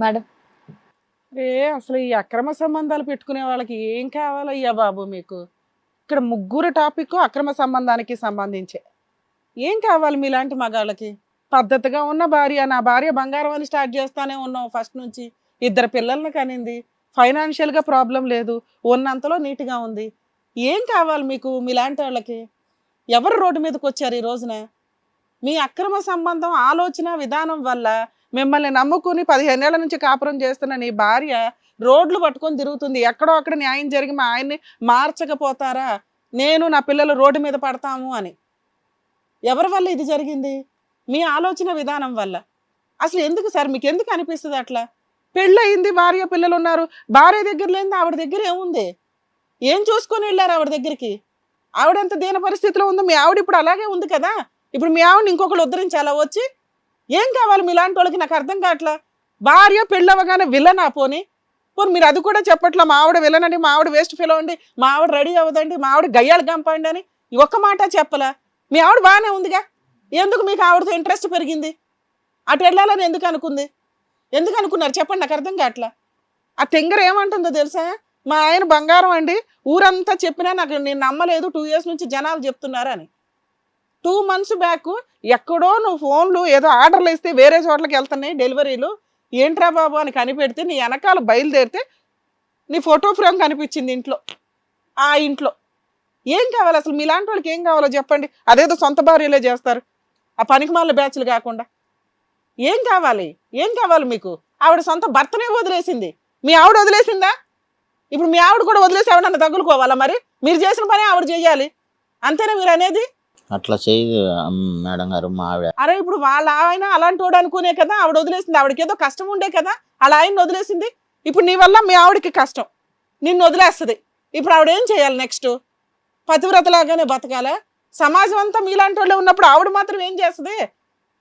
Madam. ఏ అసలు ఈ అక్రమ సంబంధాలు పెట్టుకునే వాళ్ళకి ఏం కావాలయ్యా బాబు మీకు? ఇక్కడ ముగ్గురు టాపిక్ అక్రమ సంబంధానికి సంబంధించే. ఏం కావాలి మీలాంటి మగాళ్ళకి? పద్ధతిగా ఉన్న భార్య నా భార్య బంగారం అని స్టార్ట్ చేస్తానే ఉన్నాం ఫస్ట్ నుంచి. ఇద్దరు పిల్లల్ని కనింది. ఫైనాన్షియల్గా ప్రాబ్లం లేదు. ఉన్నంతలో నీట్గా ఉంది. ఏం కావాలి మీకు మీలాంటి వాళ్ళకి? ఎవరు రోడ్డు మీదకి వచ్చారు ఈ రోజున? మీ అక్రమ సంబంధం ఆలోచన విధానం వల్ల మిమ్మల్ని నమ్ముకుని పదిహేనేళ్ళ నుంచి కాపురం చేస్తున్న నీ భార్య రోడ్లు పట్టుకొని తిరుగుతుంది. ఎక్కడో అక్కడ న్యాయం జరిగి మా ఆయన్ని మార్చకపోతారా? నేను నా పిల్లలు రోడ్డు మీద పడతాము అని. ఎవరి వల్ల ఇది జరిగింది? మీ ఆలోచన విధానం వల్ల. అసలు ఎందుకు సార్? మీకు ఎందుకు అనిపిస్తుంది అట్లా? పెళ్ళయింది భార్య పిల్లలు ఉన్నారు. భార్య దగ్గర లేని ఆవిడ దగ్గర ఏముంది? ఏం చూసుకొని వెళ్ళారు ఆవిడ దగ్గరికి? ఆవిడ ఎంత దీన పరిస్థితిలో ఉందో మీ ఆవిడ ఇప్పుడు అలాగే ఉంది కదా? ఇప్పుడు మీ ఆవిడని ఇంకొకరు ఉద్ధరించాలా? వచ్చి ఏం కావాలి? మీలాంటి వాళ్ళకి నాకు అర్థం కావట్లా? భార్య పెళ్ళవగానే విలన్ ఆ పోనీ? మీరు అది కూడా చెప్పట్లా? మా ఆవిడ విలన్ అండి మా ఆవిడ వేస్ట్ ఫీల్ అండి మా ఆవిడ రెడీ అవ్వదండి మా ఆవిడ గయ్యాలు గంపండి అని ఒక్క మాట చెప్పలా? మీ ఆవిడ బాగానే ఉందిగా? ఎందుకు మీకు ఆవిడతో ఇంట్రెస్ట్ పెరిగింది? అటు వెళ్ళాలని ఎందుకు అనుకుంది? ఎందుకు అనుకున్నారు? చెప్పండి నాకు అర్థం కావట్లా? ఆ తెంగర ఏమంటుందో తెలుసా? మా ఆయన బంగారం అండి ఊరంతా చెప్పినా నాకు నేను నమ్మలేదు టూ ఇయర్స్ నుంచి జనాలు చెప్తున్నారు అని. టూ మంత్స్ బ్యాక్ ఎక్కడో నువ్వు ఫోన్లు ఏదో ఆర్డర్లు ఇస్తే వేరే చోట్లకి వెళ్తున్నాయి డెలివరీలు. ఏంట్రా బాబు అని కనిపెడితే నీ వెనకాల బయలుదేరితే నీ ఫోటో ఫ్రేమ్ కనిపించింది ఇంట్లో. ఆ ఇంట్లో. ఏం కావాలి అసలు? మీలాంటి వాళ్ళకి ఏం కావాలో చెప్పండి. అదేదో సొంత భార్యలే చేస్తారు. ఆ పనికిమాల బ్యాచ్లు కాకుండా. ఏం కావాలి? ఏం కావాలి మీకు? ఆవిడ సొంత భర్తనే వదిలేసింది. మీ ఆవిడ వదిలేసిందా? ఇప్పుడు మీ ఆవిడ కూడా వదిలేసి ఆవిడ తగులుకోవాలా మరి? మీరు చేసిన పని ఆవిడ చేయాలి. అంతేనా మీరు అనేది? అట్లా చేయదు మేడం గారు మా ఆవిడ. అరే ఇప్పుడు వాళ్ళ ఆయన అలాంటి వాడు అనుకునే కదా ఆవిడ వదిలేసింది. ఆవిడకి ఏదో కష్టం ఉండే కదా అలా ఆయన వదిలేసింది. ఇప్పుడు నీ వల్ల మీ ఆవిడకి కష్టం. నిన్ను వదిలేస్తుంది. ఇప్పుడు ఆవిడ ఏం చేయాలి నెక్స్ట్ పతివ్రతలాగానే బతకాలా? సమాజం అంతా మీలాంటి వాళ్ళే ఉన్నప్పుడు ఆవిడ మాత్రం ఏం చేస్తుంది?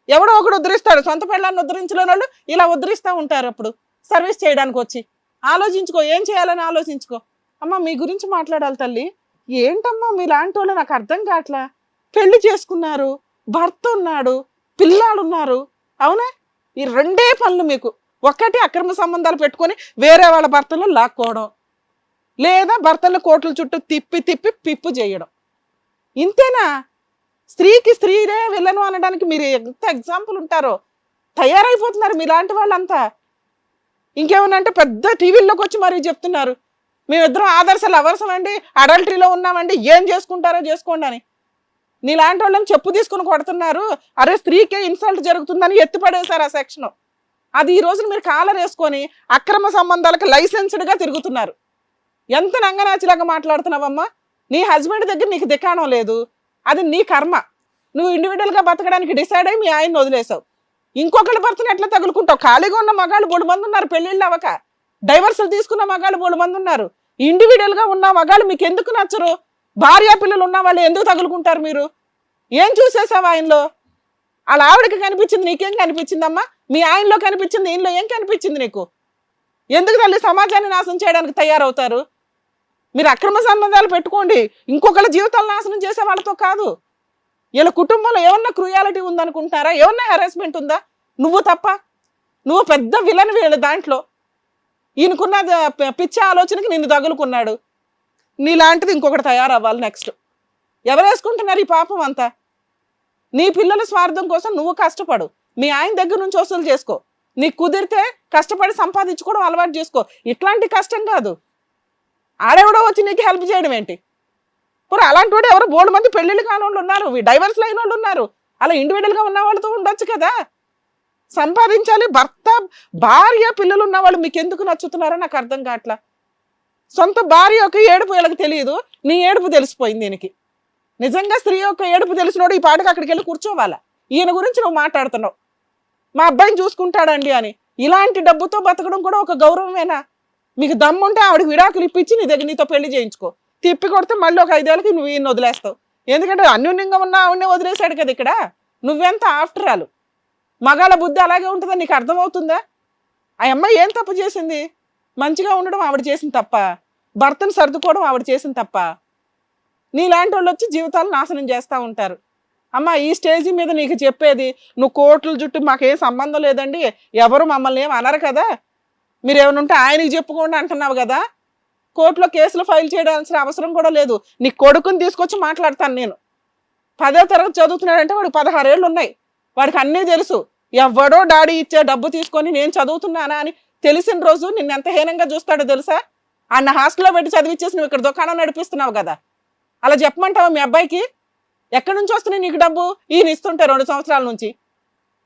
ఎవడో ఒకడు ఉద్ధరిస్తాడు. సొంత పిల్లల్ని ఉద్ధరించలేని వాళ్ళు ఇలా ఉద్ధరిస్తూ ఉంటారు అప్పుడు. సర్వీస్ చేయడానికి వచ్చి. ఆలోచించుకో. ఏం చేయాలని ఆలోచించుకో. అమ్మ మీ గురించి మాట్లాడాలి తల్లి. ఏంటమ్మా మీలాంటి వాళ్ళు నాకు అర్థం కావట్లా? పెళ్ళి చేసుకున్నారు భర్త ఉన్నాడు పిల్లాడు ఉన్నారు అవునా? ఈ రెండే పనులు మీకు. ఒక్కటి అక్రమ సంబంధాలు పెట్టుకొని వేరే వాళ్ళ భర్తలు లాక్కోవడం. లేదా భర్తల కోట్ల చుట్టూ తిప్పి తిప్పి పిప్పు చేయడం. ఇంతేనా? స్త్రీకి స్త్రీనే విలను అనడానికి మీరు ఎంత ఎగ్జాంపుల్ ఉంటారో. తయారైపోతున్నారు మీలాంటి వాళ్ళంతా. ఇంకేమన్నా అంటే పెద్ద టీవీల్లోకి వచ్చి మరీ చెప్తున్నారు. మేమిద్దరం ఆదర్శ లవర్సం అండి అడల్టరీలో ఉన్నామండి ఏం చేసుకుంటారో చేసుకోండి అని. నీలాంటి వాళ్ళని చెప్పు తీసుకుని కొడుతున్నారు. అరే స్త్రీకే ఇన్సల్ట్ జరుగుతుందని ఎత్తిపడేశారు ఆ సెక్షన్ అది ఈ రోజున మీరు కాలర్ వేసుకొని అక్రమ సంబంధాలకు లైసెన్స్డ్గా తిరుగుతున్నారు. ఎంత నంగనాచిలాగా మాట్లాడుతున్నావమ్మా? నీ హస్బెండ్ దగ్గర నీకు దిక్కాణం లేదు. అది నీ కర్మ. నువ్వు ఇండివిజువల్గా బతకడానికి డిసైడ్ అయ్యి మీ ఆయన్ని వదిలేసావు ఇంకొకళ్ళ భర్తను ఎట్లా తగులుకుంటావు? ఖాళీగా ఉన్న మగాళ్ళు మూడు మంది ఉన్నారు పెళ్ళిళ్ళు అవ్వక. డైవర్సులు తీసుకున్న మగాళ్ళు మూడు మంది ఉన్నారు. ఇండివిజువల్గా ఉన్న మగాళ్ళు మీకు ఎందుకు నచ్చరు? భార్య పిల్లలు ఉన్న వాళ్ళు ఎందుకు తగులుకుంటారు మీరు? ఏం చూసేసావు ఆయనలో? వాళ్ళ ఆవిడకి కనిపించింది నీకేం కనిపించిందమ్మా? మీ ఆయనలో కనిపించింది ఈయనలో ఏం కనిపించింది నీకు? ఎందుకు తల్లి సమాజాన్ని నాశనం చేయడానికి తయారవుతారు? మీరు అక్రమ సంబంధాలు పెట్టుకోండి. ఇంకొకళ్ళ జీవితాలు నాశనం చేసే వాళ్ళతో కాదు. వీళ్ళ కుటుంబంలో ఏమన్నా క్రూయాలిటీ ఉందనుకుంటారా ఏమన్నా హెరాస్మెంట్ ఉందా? నువ్వు తప్ప. నువ్వు పెద్ద విలన్ వీళ్ళ దాంట్లో. ఈయనకున్న పిచ్చే ఆలోచనకి నిన్ను తగులుకున్నాడు. నీలాంటిది ఇంకొకటి తయారవ్వాలి నెక్స్ట్ ఎవరు వేసుకుంటున్నారు ఈ పాపం అంతా? నీ పిల్లల స్వార్థం కోసం నువ్వు కష్టపడు. మీ ఆయన దగ్గర నుంచి వసూలు చేసుకో. నీకు కుదిరితే కష్టపడి సంపాదించుకోవడం అలవాటు చేసుకో. ఇట్లాంటి కష్టం కాదు. ఆడెవడో వచ్చి నీకు హెల్ప్ చేయడం ఏంటి? ఇప్పుడు అలాంటి వాడు ఎవరు? మూడు మంది పెళ్ళిళ్ళు కాని వాళ్ళు ఉన్నారు. డైవర్స్ అయిన వాళ్ళు ఉన్నారు. అలా ఇండివిజువల్గా ఉన్న వాళ్ళతో ఉండొచ్చు కదా. సంపాదించాలి. భర్త భార్య పిల్లలు ఉన్న వాళ్ళు మీకు ఎందుకు నచ్చుతున్నారో నాకు అర్థం కావట్లా. సొంత భార్య యొక్క ఏడుపు వీళ్ళకి తెలియదు. నీ ఏడుపు తెలిసిపోయింది దీనికి. నిజంగా స్త్రీ యొక్క ఏడుపు తెలిసినోడు ఈ పాటకు అక్కడికి వెళ్ళి కూర్చోవాలా? ఈయన గురించి నువ్వు మాట్లాడుతున్నావు. మా అబ్బాయిని చూసుకుంటాడండి అని. ఇలాంటి డబ్బుతో బతకడం కూడా ఒక గౌరవమేనా? మీకు దమ్ముంటే ఆవిడకి విడాకులు ఇప్పించి నీ దగ్గర నీతో పెళ్ళి చేయించుకో. తిప్పి కొడితే మళ్ళీ ఒక ఐదేళ్ళకి నువ్వు ఈయన వదిలేస్తావు. ఎందుకంటే అన్యోన్యంగా ఉన్న ఆవిడనే వదిలేశాడు కదా ఇక్కడ. నువ్వెంత ఆఫ్టర్ ఆల్ మగాళ్ళ బుద్ధి అలాగే ఉంటుందని నీకు అర్థమవుతుందా? ఆ అమ్మాయి ఏం తప్పు చేసింది? మంచిగా ఉండడం ఆవిడ చేసిన తప్ప భర్తను సర్దుకోవడం ఆవిడ చేసిన తప్ప నీలాంటి వాళ్ళు వచ్చి జీవితాలు నాశనం చేస్తూ ఉంటారు. అమ్మ ఈ స్టేజీ మీద నీకు చెప్పేది నువ్వు కోట్ల జుట్టు మాకేం సంబంధం లేదండి ఎవరు మమ్మల్ని ఏం అనరు కదా? మీరు ఏమైనా ఉంటే ఆయనకి చెప్పుకోండి అంటున్నావు కదా? కోర్టులో కేసులు ఫైల్ చేయాల్సిన అవసరం కూడా లేదు. నీ కొడుకుని తీసుకొచ్చి మాట్లాడతాను నేను. పదో తరగతి చదువుతున్నాడంటే వాడు పదహారేళ్ళు ఉన్నాయి. వాడికి అన్నీ తెలుసు. ఎవడో డాడీ ఇచ్చే డబ్బు తీసుకొని నేను చదువుతున్నానా అని తెలిసిన రోజు నిన్ను ఎంత హీనంగా చూస్తాడో తెలుసా? అన్న హాస్టల్లో పెట్టి చదివిచ్చేసి నువ్వు ఇక్కడ దుకాణం నడిపిస్తున్నావు కదా. అలా చెప్పమంటావా మీ అబ్బాయికి? ఎక్కడి నుంచి వస్తున్నాయి నీకు డబ్బు? ఈయన ఇస్తుంటే రెండు సంవత్సరాల నుంచి.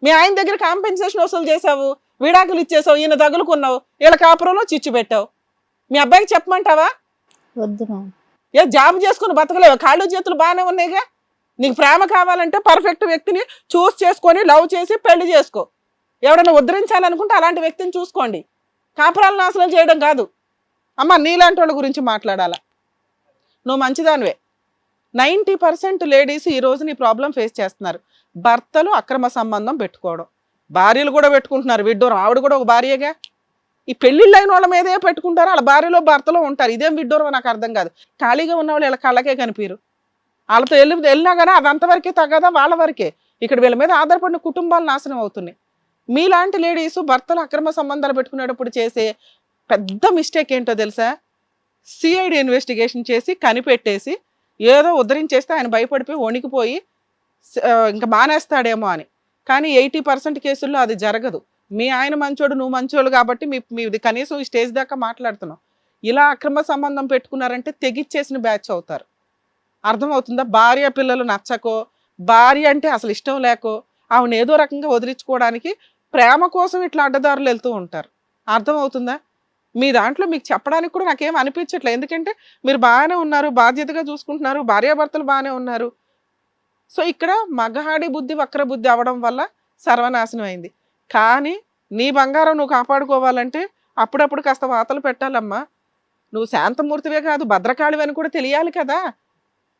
మీ ఆయన దగ్గర కాంపెన్సేషన్ వసూలు చేసావు విడాకులు ఇచ్చేసావు ఈయన తగులుకున్నావు వీళ్ళ కాపురంలో చిచ్చు పెట్టావు. మీ అబ్బాయికి చెప్పమంటావా? వద్దు ఏ జాబ్ చేసుకుని బతకలేవు కాళ్ళు చేతులు బాగానే ఉన్నాయిగా. నీకు ప్రేమ కావాలంటే పర్ఫెక్ట్ వ్యక్తిని చూస్ చేసుకొని లవ్ చేసి పెళ్ళి చేసుకో. ఎవడన్నా ఉద్ధరించాలనుకుంటే అలాంటి వ్యక్తిని చూసుకోండి. కాపురాలు నాశనం చేయడం కాదు. అమ్మ నీలాంటి వాళ్ళ గురించి మాట్లాడాలా? నువ్వు మంచిదానివే. నైంటీ పర్సెంట్ లేడీస్ ఈ రోజు నీ ప్రాబ్లం ఫేస్ చేస్తున్నారు. భర్తలు అక్రమ సంబంధం పెట్టుకోవడం. భార్యలు కూడా పెట్టుకుంటున్నారు. విడ్డూరం ఆవిడ కూడా ఒక భార్యగా. ఈ పెళ్ళిళ్ళు అయిన వాళ్ళ మీదే పెట్టుకుంటారు. వాళ్ళ భార్యలో భర్తలో ఉంటారు. ఇదేం విడ్డూరం నాకు అర్థం కాదు. ఖాళీగా ఉన్న వాళ్ళు ఇలా కళ్ళకే కనిపించరు వాళ్ళతో వెళ్ళి వెళ్ళినా కానీ అది అంతవరకే తగ్గదా? వాళ్ళ వరకే. ఇక్కడ వీళ్ళ మీద ఆధారపడిన కుటుంబాలు నాశనం అవుతున్నాయి. మీలాంటి లేడీస్ భర్తలు అక్రమ సంబంధాలు పెట్టుకునేటప్పుడు చేసే పెద్ద మిస్టేక్ ఏంటో తెలుసా? సిఐడి ఇన్వెస్టిగేషన్ చేసి కనిపెట్టేసి ఏదో ఉద్ధరించేస్తే ఆయన భయపడిపోయి వణికిపోయి ఇంకా మానేస్తాడేమో అని. కానీ ఎయిటీ పర్సెంట్ కేసుల్లో అది జరగదు. మీ ఆయన మంచోడు నువ్వు మంచోడు కాబట్టి మీ మీది కనీసం ఈ స్టేజ్ దాకా మాట్లాడుతున్నావు. ఇలా అక్రమ సంబంధం పెట్టుకున్నారంటే తెగిచ్చేసిన బ్యాచ్ అవుతారు. అర్థమవుతుందా? భార్య పిల్లలు నచ్చకో భార్య అంటే అసలు ఇష్టం లేకో ఆవిడ ఏదో రకంగా వదిలించుకోవడానికి ప్రేమ కోసం ఇట్లా అడ్డదారులు వెళ్తూ ఉంటారు. అర్థమవుతుందా? మీ దాంట్లో మీకు చెప్పడానికి కూడా నాకేం అనిపించట్లేదు. ఎందుకంటే మీరు బాగానే ఉన్నారు బాధ్యతగా చూసుకుంటున్నారు భార్యాభర్తలు బాగానే ఉన్నారు. సో ఇక్కడ మగహాడి బుద్ధి వక్ర బుద్ధి అవ్వడం వల్ల సర్వనాశనం అయింది. కానీ నీ బంగారం నువ్వు కాపాడుకోవాలంటే అప్పుడప్పుడు కాస్త వాతలు పెట్టాలమ్మా. నువ్వు శాంతమూర్తివే కాదు భద్రకాళివి అని కూడా తెలియాలి కదా.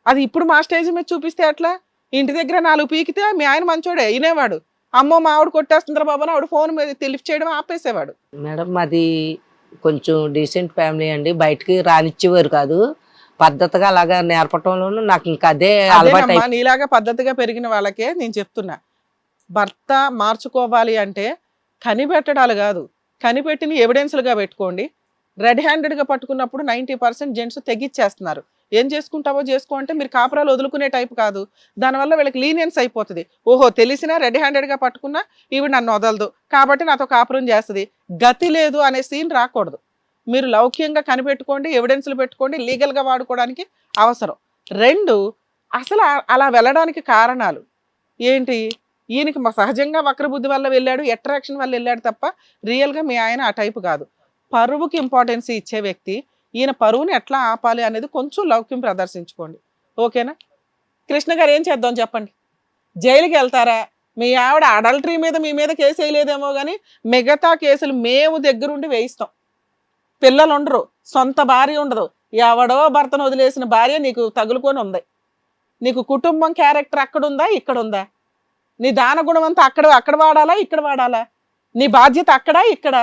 అది ఇప్పుడు మా స్టేజ్ మీద చూపిస్తే అట్లా ఇంటి దగ్గర నాలుగు పీకితే మీ ఆయన మంచోడే వినేవాడు అమ్మో మా ఆవిడ కొట్టేస్తుందిరా బాబు ఆవిడ ఫోన్ మీద లిఫ్ట్ చేయడం ఆపేసేవాడు. మేడం మాది కొంచెం డీసెంట్ ఫ్యామిలీ అండి. బయటికి రానిచ్చేవారు కాదు. పద్ధతిగా అలాగా నేర్పటంలోనూ నాకు ఇంకా అదే అలవాటు నీలాగా పద్ధతిగా పెరిగిన వాళ్ళకే నేను చెప్తున్నా. భర్త మార్చుకోవాలి అంటే కనిపెట్టడాలు కాదు. కనిపెట్టిన ఎవిడెన్స్లుగా పెట్టుకోండి. రెడ్ హ్యాండెడ్గా పట్టుకున్నప్పుడు నైంటీ పర్సెంట్ జెంట్స్ తెగిచ్చేస్తున్నారు. ఏం చేసుకుంటావో చేసుకో అంటే మీరు కాపురాలు వదులుకునే టైప్ కాదు. దానివల్ల వీళ్ళకి లీనియన్స్ అయిపోతుంది. ఓహో తెలిసినా రెడ్ హ్యాండెడ్గా పట్టుకున్నా ఇవి నన్ను వదలదు. కాబట్టి నాతో కాపురం చేస్తుంది. గతి లేదు అనే సీన్ రాకూడదు. మీరు లౌక్యంగా కనిపెట్టుకోండి ఎవిడెన్స్లు పెట్టుకోండి లీగల్గా వాడుకోవడానికి అవసరం. రెండు అసలు అలా వెళ్ళడానికి కారణాలు. ఏంటి? ఈయనకి మా సహజంగా వక్రబుద్ధి వల్ల వెళ్ళాడు అట్రాక్షన్ వల్ల వెళ్ళాడు తప్ప రియల్గా మీ ఆయన ఆ టైపు కాదు. పరువుకి ఇంపార్టెన్స్ ఇచ్చే వ్యక్తి ఈయన పరువుని ఎట్లా ఆపాలి అనేది కొంచెం లౌక్యం ప్రదర్శించుకోండి. ఓకేనా? కృష్ణ గారు ఏం చేద్దాం చెప్పండి? జైలుకి వెళ్తారా? మీ ఆవిడ అడల్టరీ మీద మీ మీద కేసు వేయలేదేమో కానీ మిగతా కేసులు మేము దగ్గరుండి వేయిస్తాం. పిల్లలు ఉండరు సొంత భార్య ఉండదు. ఎవడో భర్తను వదిలేసిన భార్య నీకు తగులుకొని ఉంది. నీకు కుటుంబం క్యారెక్టర్ అక్కడ ఉందా ఇక్కడ ఉందా నీ దాన గుణం అంతా అక్కడ అక్కడ వాడాలా ఇక్కడ వాడాలా? నీ బాధ్యత అక్కడ ఇక్కడ?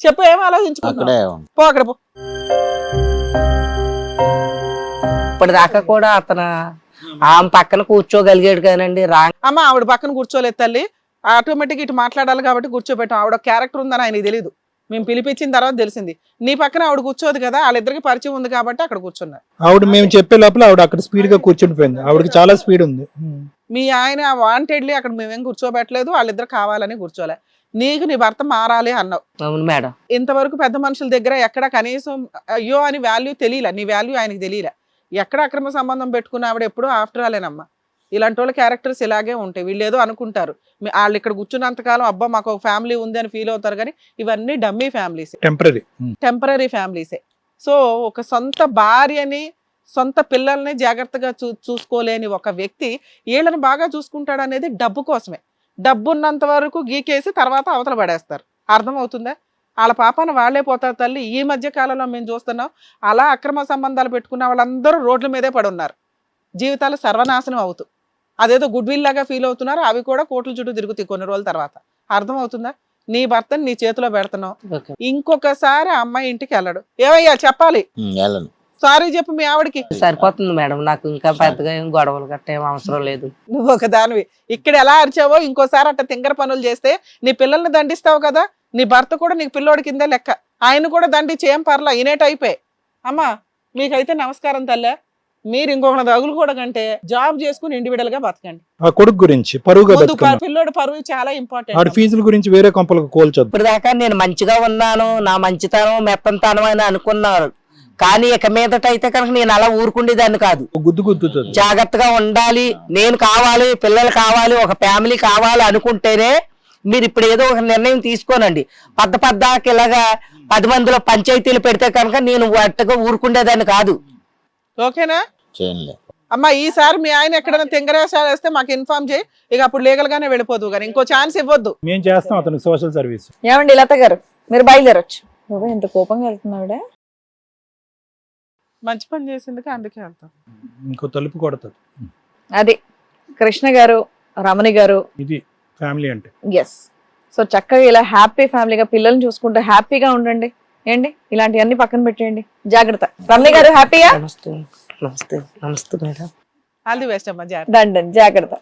చెప్పు ఏం ఆలోచించుకుంటున్నావు? ఉంది. పో అక్కడ పో. ఇప్పటిదాకా కూడా అతను ఆమె పక్కన కూర్చోగలిగాడు కానండి. రా అమ్మ ఆవిడ పక్కన కూర్చోలేదు తల్లి. ఆటోమేటిక్ ఇటు మాట్లాడాలి కాబట్టి కూర్చోబెట్టాం. ఆవిడ క్యారెక్టర్ ఉందని ఆయనకి తెలియదు మేము పిలిపించిన తర్వాత తెలిసింది. నీ పక్కన ఆవిడ కూర్చోదు కదా వాళ్ళిద్దరికి పరిచయం ఉంది కాబట్టి అక్కడ కూర్చున్నారు. ఆవిడ మేము చెప్పే లోపల ఆవిడ అక్కడ స్పీడ్గా కూర్చుండిపోయింది. ఆవిడకి చాలా స్పీడ్ ఉంది. మీ ఆయన వాంటెడ్లీ అక్కడ మేమేం కూర్చోబెట్టలేదు వాళ్ళిద్దరు కావాలని కూర్చోలే. నీకు నీ భర్త మారాలి అన్నావు. అవును మేడం. ఇంతవరకు పెద్ద మనుషుల దగ్గర ఎక్కడ కనీసం అయ్యో అని వాల్యూ తెలియలే. నీ వాల్యూ ఆయనకి తెలియలే. ఎక్కడ అక్రమ సంబంధం పెట్టుకున్న ఆవిడ ఎప్పుడూ ఆఫ్టర్ ఆలేనమ్మా ఇలాంటి వాళ్ళ క్యారెక్టర్స్ ఇలాగే ఉంటాయి. వీళ్ళు ఏదో అనుకుంటారు. వాళ్ళు ఇక్కడ కూర్చున్నంతకాలం అబ్బా మాకు ఒక ఫ్యామిలీ ఉంది అని ఫీల్ అవుతారు కానీ ఇవన్నీ డమ్మీ ఫ్యామిలీస్. టెంపరీ. టెంపరీ ఫ్యామిలీసే సో ఒక సొంత భార్యని సొంత పిల్లల్ని జాగ్రత్తగా చూ చూసుకోలేని ఒక వ్యక్తి వీళ్ళని బాగా చూసుకుంటాడు అనేది డబ్బు కోసమే. డబ్బు ఉన్నంత వరకు గీకేసి తర్వాత అవతల పడేస్తారు. అర్థమవుతుందా? వాళ్ళ పాపను వాళ్ళే పోతారు తల్లి. ఈ మధ్య కాలంలో మేము చూస్తున్నాం అలా అక్రమ సంబంధాలు పెట్టుకున్న వాళ్ళందరూ రోడ్ల మీదే పడి ఉన్నారు జీవితాలు సర్వనాశనం అవుతూ. అదేదో గుడ్ విల్ లాగా ఫీల్ అవుతున్నారు అవి కూడా కోట్ల చుట్టూ తిరుగుతాయి కొన్ని రోజుల తర్వాత. అర్థమవుతుందా? నీ భర్తని నీ చేతిలో పెడుతున్నావు. ఇంకొకసారి అమ్మాయి ఇంటికి వెళ్ళడు. ఏమయ్యా చెప్పాలి? సారీ చెప్పు మీ ఆవిడకి. సరిపోతుంది మేడం నాకు ఇంకా పెద్దగా ఏం గొడవలు గట్ట ఏం అవసరం లేదు. నువ్వు ఒక దానివి. ఇక్కడ ఎలా అరిచావో ఇంకోసారి అట్ట తింగర పనులు చేస్తే నీ పిల్లల్ని దండిస్తావు కదా? నీ భర్త కూడా నీకు పిల్లోడి కిందే లెక్క. ఆయన కూడా దండి చేయం పర్లా ఇనేట్ అయిపోయి అమ్మా మీకైతే నమస్కారం తల్లే. మీరు ఇంకొక తగులు కూడా కంటే జాబ్ చేసుకుని ఇండివిడువల్గా బతకండి. ఆ కొడుకు గురించి పరువుగా ముందు బతుకున్నా. ప- పిల్లోడి పరువు చాలా ఆడి ఇంపార్టెంట్ ఫీజుల గురించి వేరే కొంపలకు కోల్చొద్దు. ఇప్పుడు దాకా నేను మంచిగా ఉన్నాను నా మంచితనం మెత్తంతనం అని అనుకున్నారు కానీ ఇక మీదట అయితే కనుక నేను అలా ఊరుకుండేదాన్ని కాదు. గుద్దు గుద్దుతుంది. జాగ్రత్తగా ఉండాలి. నేను కావాలి పిల్లలు కావాలి ఒక ఫ్యామిలీ కావాలి అనుకుంటేనే మీరు ఇప్పుడు ఏదో ఒక నిర్ణయం తీసుకోనండి. పద్ద పద్దాకి ఇలాగా పది మందిలో పంచాయతీలు పెడితే కనుక నేను అట్టగా ఊరుకుండేదాన్ని కాదు. ఓకేనా? అమ్మా ఈసారి మీ ఆయన ఎక్కడైనా తింగరేసాలు వేస్తే మాకు ఇన్ఫార్మ్ చేయి. ఇక అప్పుడు లీగల్ గానే వెళ్ళిపోదు కానీ ఇంకో ఛాన్స్ ఇవ్వద్దు. మేము చేస్తాం అతనికి సోషల్ సర్వీస్ ఏమండి లత గారు మీరు బయలుదేరొచ్చు. ఎంత కోపంగా వెళ్తున్నావిడే మంచి పని చేసిందికి అందుకే వెళ్తాం. ఇంకో తలుపు కొడతాడు. అది కృష్ణ గారు రమణి గారు ఇది ఫ్యామిలీ అంటే. ఎస్ సో చక్కగా ఇలా హ్యాపీ ఫ్యామిలీగా పిల్లల్ని చూసుకుంటూ హ్యాపీగా ఉండండి. ఏంటి? ఇలాంటివన్నీ పక్కన పెట్టేయండి. జాగ్రత్త. రమణి గారు హ్యాపీయా నమస్తే నమస్తే నమస్తే మేడం. ఆల్ ది బెస్ట్ అమ్మా. జాగ్రత్త. దండండి జాగ్రత్త.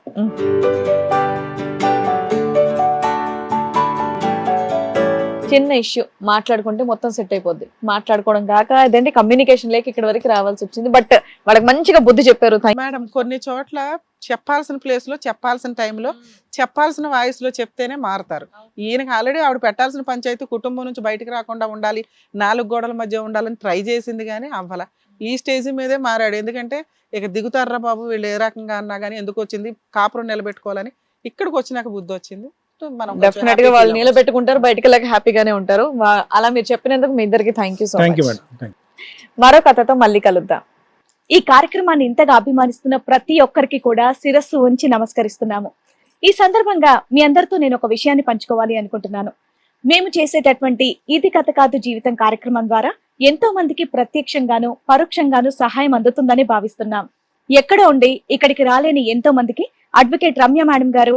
చిన్న ఇష్యూ మాట్లాడుకుంటే మొత్తం సెట్ అయిపోద్ది. మాట్లాడుకోవడం కాక అదేంటి కమ్యూనికేషన్ లేక ఇక్కడ వరకు రావాల్సి వచ్చింది. బట్ వాళ్ళకి మంచిగా బుద్ధి చెప్పారు. మేడం కొన్ని చోట్ల చెప్పాల్సిన ప్లేస్లో చెప్పాల్సిన టైంలో చెప్పాల్సిన వాయిస్లో చెప్తేనే మారుతారు. ఈయనకి ఆల్రెడీ ఆవిడ పెట్టాల్సిన పంచాయతీ కుటుంబం నుంచి బయటికి రాకుండా ఉండాలి నాలుగు గోడల మధ్య ఉండాలని ట్రై చేసింది కానీ అవ్వాల. ఈ స్టేజ్ మీదే మారాడు. ఎందుకంటే ఇక దిగుతారా బాబు వీళ్ళు ఏ రకంగా అన్నా కానీ ఎందుకు వచ్చింది కాపురం నిలబెట్టుకోవాలని ఇక్కడికి వచ్చినాక బుద్ధి వచ్చింది. డెఫినెట్గా happy వాళ్ళు నిలబెట్టుకుంటారు బయటకు వెళ్ళక హ్యాపీగానే ఉంటారు. అలా మీరు చెప్పినందుకు మీ ఇద్దరికి థ్యాంక్ యూ సో మచ్ మరో కథతో మళ్ళీ కలుద్దాం. ఈ కార్యక్రమాన్ని ఇంతగా అభిమానిస్తున్న ప్రతి ఒక్కరికి కూడా శిరస్సు ఉంచి నమస్కరిస్తున్నాము. ఈ సందర్భంగా మీ అందరితో నేను ఒక విషయాన్ని పంచుకోవాలి అనుకుంటున్నాను. మేము చేసేటటువంటి ఇది కథ కాదు జీవితం కార్యక్రమం ద్వారా ఎంతో మందికి ప్రత్యక్షంగాను పరోక్షంగాను సహాయం అందుతుందని భావిస్తున్నాం. ఎక్కడ ఉండి ఇక్కడికి రాలేని ఎంతో మందికి అడ్వకేట్ రమ్య మేడం గారు